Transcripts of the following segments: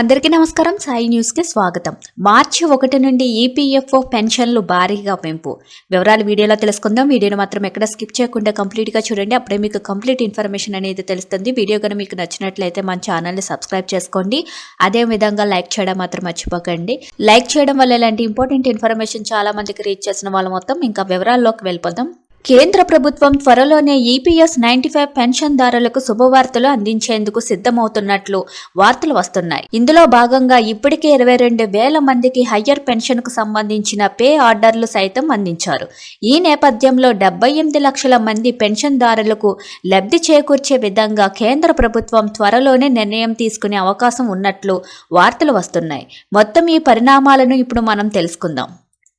అందరికీ నమస్కారం. సాయి న్యూస్కి స్వాగతం. మార్చి ఒకటి నుండి ఈపీఎఫ్ఓ పెన్షన్లు భారీగా పెంపు. వివరాలు వీడియోలో తెలుసుకుందాం. వీడియోను మాత్రం ఎక్కడ స్కిప్ చేయకుండా కంప్లీట్గా చూడండి. అప్పుడే మీకు కంప్లీట్ ఇన్ఫర్మేషన్ అనేది తెలుస్తుంది. వీడియో కనుక మీకు నచ్చినట్లయితే మన ఛానల్ని సబ్స్క్రైబ్ చేసుకోండి. అదే విధంగా లైక్ చేయడం మాత్రం మర్చిపోకండి. లైక్ చేయడం వల్ల ఇలాంటి ఇంపార్టెంట్ ఇన్ఫర్మేషన్ చాలా మందికి రీచ్ చేసిన వాళ్ళు మొత్తం ఇంకా వివరాల్లోకి వెళ్ళిపోదాం. కేంద్ర ప్రభుత్వం త్వరలోనే ఈపీఎస్ నైన్టీ ఫైవ్ పెన్షన్దారులకు శుభవార్తలు అందించేందుకు సిద్ధమవుతున్నట్లు వార్తలు వస్తున్నాయి. ఇందులో భాగంగా ఇప్పటికే ఇరవై రెండు వేల మందికి హయ్యర్ పెన్షన్కు సంబంధించిన పే ఆర్డర్లు సైతం అందించారు. ఈ నేపథ్యంలో డెబ్బై ఎనిమిది లక్షల మంది పెన్షన్దారులకు లబ్ధి చేకూర్చే విధంగా కేంద్ర ప్రభుత్వం త్వరలోనే నిర్ణయం తీసుకునే అవకాశం ఉన్నట్లు వార్తలు వస్తున్నాయి. మొత్తం ఈ పరిణామాలను ఇప్పుడు మనం తెలుసుకుందాం.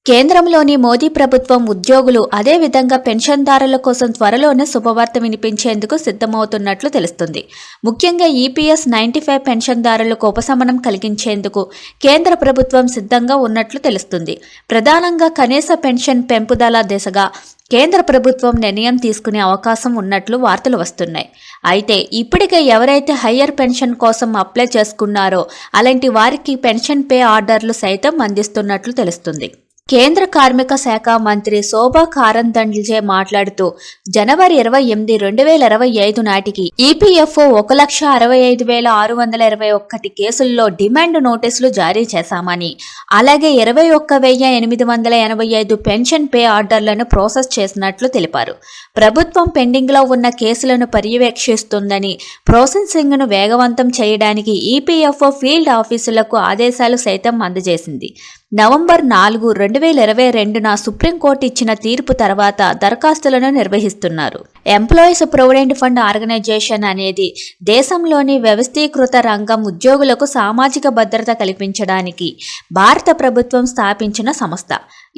కేంద్రంలోని మోదీ ప్రభుత్వం ఉద్యోగులు అదేవిధంగా పెన్షన్దారుల కోసం త్వరలోనే శుభవార్త వినిపించేందుకు సిద్ధమవుతున్నట్లు తెలుస్తుంది. ముఖ్యంగా ఈపీఎస్ నైన్టీ ఫైవ్ పెన్షన్దారులకు ఉపశమనం కలిగించేందుకు కేంద్ర ప్రభుత్వం సిద్ధంగా ఉన్నట్లు తెలుస్తుంది. ప్రధానంగా కనీస పెన్షన్ పెంపుదల దిశగా కేంద్ర ప్రభుత్వం నిర్ణయం తీసుకునే అవకాశం ఉన్నట్లు వార్తలు వస్తున్నాయి. అయితే ఇప్పటికే ఎవరైతే హయ్యర్ పెన్షన్ కోసం అప్లై చేసుకున్నారో అలాంటి వారికి పెన్షన్ పే ఆర్డర్లు సైతం అందిస్తున్నట్లు తెలుస్తుంది. కేంద్ర కార్మిక శాఖ మంత్రి శోభా కారందండ్లే మాట్లాడుతూ జనవరి ఇరవై ఎనిమిది రెండు వేల ఇరవై ఐదు నాటికి ఈపీఎఫ్ఓ ఒక లక్ష అరవై ఐదు వేల ఆరు వందల ఇరవై ఒక్కటి కేసుల్లో డిమాండ్ నోటీసులు జారీ చేశామని అలాగే ఇరవై ఒక్క వెయ్యి ఎనిమిది వందల ఎనభై ఐదు పెన్షన్ పే ఆర్డర్లను ప్రాసెస్ చేసినట్లు తెలిపారు. ప్రభుత్వం పెండింగ్లో ఉన్న కేసులను పర్యవేక్షిస్తుందని ప్రాసెసింగ్ను వేగవంతం చేయడానికి ఈపీఎఫ్ఓ ఫీల్డ్ ఆఫీసులకు ఆదేశాలు సైతం అందజేసింది. నవంబర్ నాలుగు రెండు వేల ఇరవై రెండున సుప్రీంకోర్టు ఇచ్చిన తీర్పు తర్వాత దరఖాస్తులను నిర్వహిస్తున్నారు. ఎంప్లాయీస్ ప్రొవిడెంట్ ఫండ్ ఆర్గనైజేషన్ అనేది దేశంలోని వ్యవస్థీకృత రంగం ఉద్యోగులకు సామాజిక భద్రత కల్పించడానికి భారత ప్రభుత్వం స్థాపించిన సంస్థ.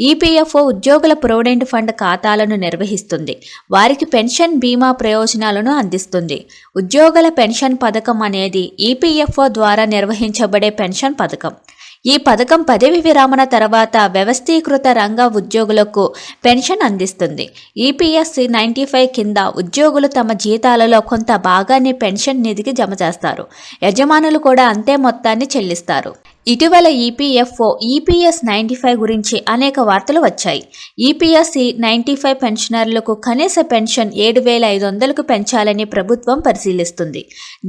ఈపీఎఫ్ఓ ఉద్యోగుల ప్రొవిడెంట్ ఫండ్ ఖాతాలను నిర్వహిస్తుంది. వారికి పెన్షన్ బీమా ప్రయోజనాలను అందిస్తుంది. ఉద్యోగుల పెన్షన్ పథకం అనేది ఈపీఎఫ్ఓ ద్వారా నిర్వహించబడే పెన్షన్ పథకం. ఈ పథకం పదవి విరమణ తర్వాత వ్యవస్థీకృత రంగ ఉద్యోగులకు పెన్షన్ అందిస్తుంది. ఈపీఎస్ నైంటీ ఫైవ్ కింద ఉద్యోగులు తమ జీతాలలో కొంత భాగాన్ని పెన్షన్ నిధికి జమ చేస్తారు. యజమానులు కూడా అంతే మొత్తాన్ని చెల్లిస్తారు. ఇటీవల ఈపీఎఫ్ఓ ఈపీఎస్ నైంటీ ఫైవ్ గురించి అనేక వార్తలు వచ్చాయి. ఈపీఎస్ నైంటీ ఫైవ్ పెన్షనర్లకు కనీస పెన్షన్ ఏడు వేల ఐదు వందలకు పెంచాలని ప్రభుత్వం పరిశీలిస్తుంది.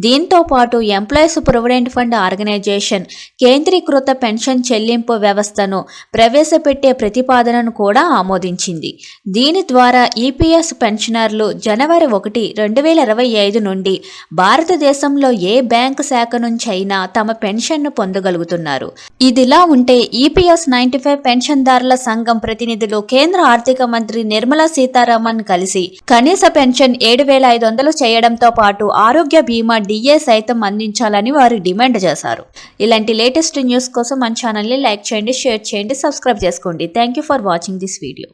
దీంతో పాటు ఎంప్లాయీస్ ప్రొవిడెంట్ ఫండ్ ఆర్గనైజేషన్ కేంద్రీకృత పెన్షన్ చెల్లింపు వ్యవస్థను ప్రవేశపెట్టే ప్రతిపాదనను కూడా ఆమోదించింది. దీని ద్వారా ఈపీఎస్ పెన్షనర్లు జనవరి ఒకటి రెండు వేల ఇరవై ఐదు నుండి భారతదేశంలో ఏ బ్యాంకు శాఖ నుంచైనా తమ పెన్షన్ను పొందగలుగుతున్నారు. చేస్తున్నారు ఇదిలా ఉంటే ఈపీఎస్ నైన్టీ ఫైవ్ పెన్షన్దారుల సంఘం ప్రతినిధులు కేంద్ర ఆర్థిక మంత్రి నిర్మలా సీతారామన్ కలిసి కనీస పెన్షన్ ఏడు వేల ఐదు వందలు చేయడంతో పాటు ఆరోగ్య బీమా డిఏ సైతం అందించాలని వారు డిమాండ్ చేశారు. ఇలాంటి లేటెస్ట్ న్యూస్ కోసం మన ఛానల్ని లైక్ చేయండి షేర్ చేయండి సబ్స్క్రైబ్ చేసుకోండి. Thank you for watching this video.